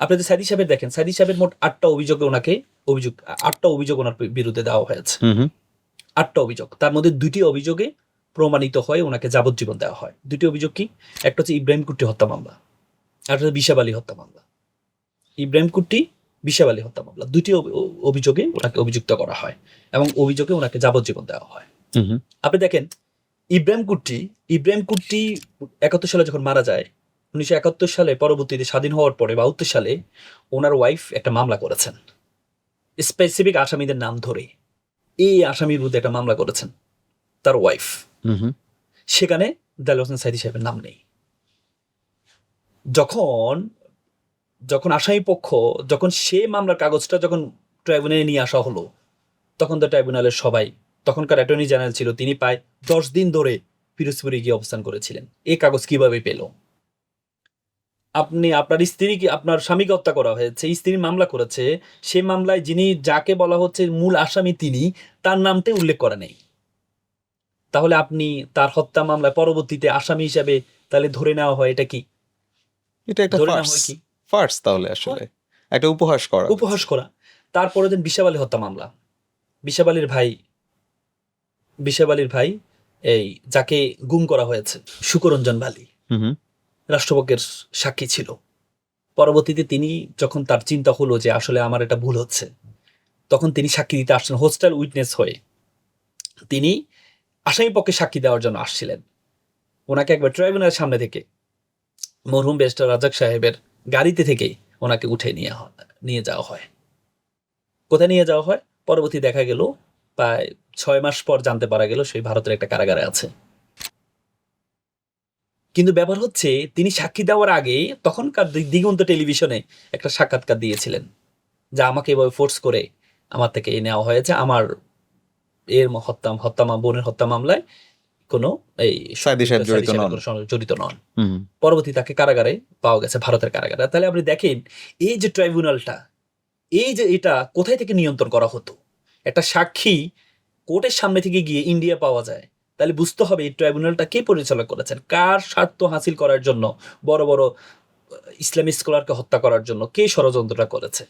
আপনাদের সাইদি সাহেবের দেখেন সাইদি সাহেবের মোট আটটা অভিযোগে ওনাকে অভিযোগ আটটা অভিযোগ ওনার বিরুদ্ধে দেওয়া হয়েছে। আটটা অভিযোগ। তার মধ্যে দুটি অভিযোগে প্রমাণিত হয় ওনাকে যাবজ্জীবন দেওয়া হয়। দুটি অভিযোগ কি? একটা হচ্ছে ইব্রাহিম কুট্টি হত্যা মামলা আর হচ্ছে বিশাব আলী হত্যা মামলা। ইব্রাহিম কুট্টি বিশাব আলী হত্যা মামলা দুটি অভিযোগে ওনাকে অভিযুক্ত করা হয় এবং অভিযোগে ওনাকে যাবজ্জীবন দেওয়া হয়। আপনি দেখেন ইব্রাহিম কুট্টি ইব্রাহিম কুট্টি একাত্তর সালে যখন মারা যায় উনিশশো একাত্তর সালে পরবর্তীতে স্বাধীন হওয়ার পরে বাহাত্তর সালে ওনার ওয়াইফ একটা মামলা করেছেন। স্পেসিফিক আসামিদের নাম ধরে এই আসামির বিরুদ্ধে একটা মামলা করেছেন তার ওয়াইফ। সেখানে দেল হোসেন সাইদি সাহেবের নাম নেই। যখন যখন আসামি পক্ষ যখন সে মামলার কাগজটা যখন ট্রাইব্যুনালে নিয়ে আসা হলো তখন তো ট্রাইব্যুনালের সবাই তখনকার অ্যাটর্নি জেনারেল ছিল তিনি প্রায় দশ দিন ধরে পিরোজপুরে গিয়ে অবস্থান করেছিলেন। এই কাগজ কীভাবে পেল? আপনি আপনার স্ত্রীকে আপনার স্বামীকে হত্যা করা হয়েছে স্ত্রী মামলা করেছে সে মামলায় যিনি যাকে বলা হচ্ছে মূল আসামি তিনি তার নামতে উল্লেখ করা নেই। তাহলে আপনি তার হত্যা মামলায় পরবর্তীতে আসামি হিসাবে তাহলে ধরে নেওয়া হয় এটা কি? এটা একটা ধরে নেওয়া হয় কি? ফার্স তাহলে আসলে। একটা উপহাস করা। উপহাস করা। তারপরে দেন বিশাব আলী হত্যা মামলা। বিশাব আলীর ভাই বিশাব আলীর ভাই এই যাকে গুম করা হয়েছে সুকরঞ্জন বালি। রাষ্ট্রপক্ষের সাক্ষী ছিল। পরবর্তীতে তিনি যখন তার চিন্তা হলো যে আসলে আমার এটা ভুল হচ্ছে, তখন তিনি সাক্ষী দিতে আসছেন হোস্টেল উইটনেস হয়ে। তিনি আসামি পক্ষে সাক্ষী দেওয়ার জন্য আসছিলেন। ওনাকে একবার ট্রাইব্যুনালের সামনে থেকে মরহুম বেস্টার রাজাক সাহেবের গাড়িতে থেকে ওনাকে উঠে নিয়ে নিয়ে যাওয়া হয়। কোথায় নিয়ে যাওয়া হয়? পরবর্তী দেখা গেল, প্রায় ছয় মাস পর জানতে পারা গেল সেই ভারতের একটা কারাগারে আছে। কিন্তু ব্যাপার হচ্ছে তিনি সাক্ষী দেওয়ার আগে তখনকার দিগন্ত টেলিভিশনে একটা সাক্ষাৎকার দিয়েছিলেন যা আমাকে এভাবে ফোর্স করে আমার থেকে এ নেওয়া হয়েছে। আমার এর হত্যা হত্যা বোনের হত্যা মামলায় কোনো এই জড়িত নন। পরবর্তী তাকে কারাগারে পাওয়া গেছে ভারতের কারাগারে। তাহলে আপনি দেখেন এই যে ট্রাইব্যুনালটা এই যে এটা কোথায় থেকে নিয়ন্ত্রণ করা হতো? একটা সাক্ষী কোর্টের সামনে থেকে গিয়ে ইন্ডিয়া পাওয়া যায়। তাহলে বুঝতে হবে এই ট্রাইব্যুনালটা কে পরিচালনা করেছেন? কার স্বার্থ হাসিল করার জন্য বড় বড় ইসলামী স্কলারকে হত্যা করার জন্য কে ষড়যন্ত্রটা করেছে?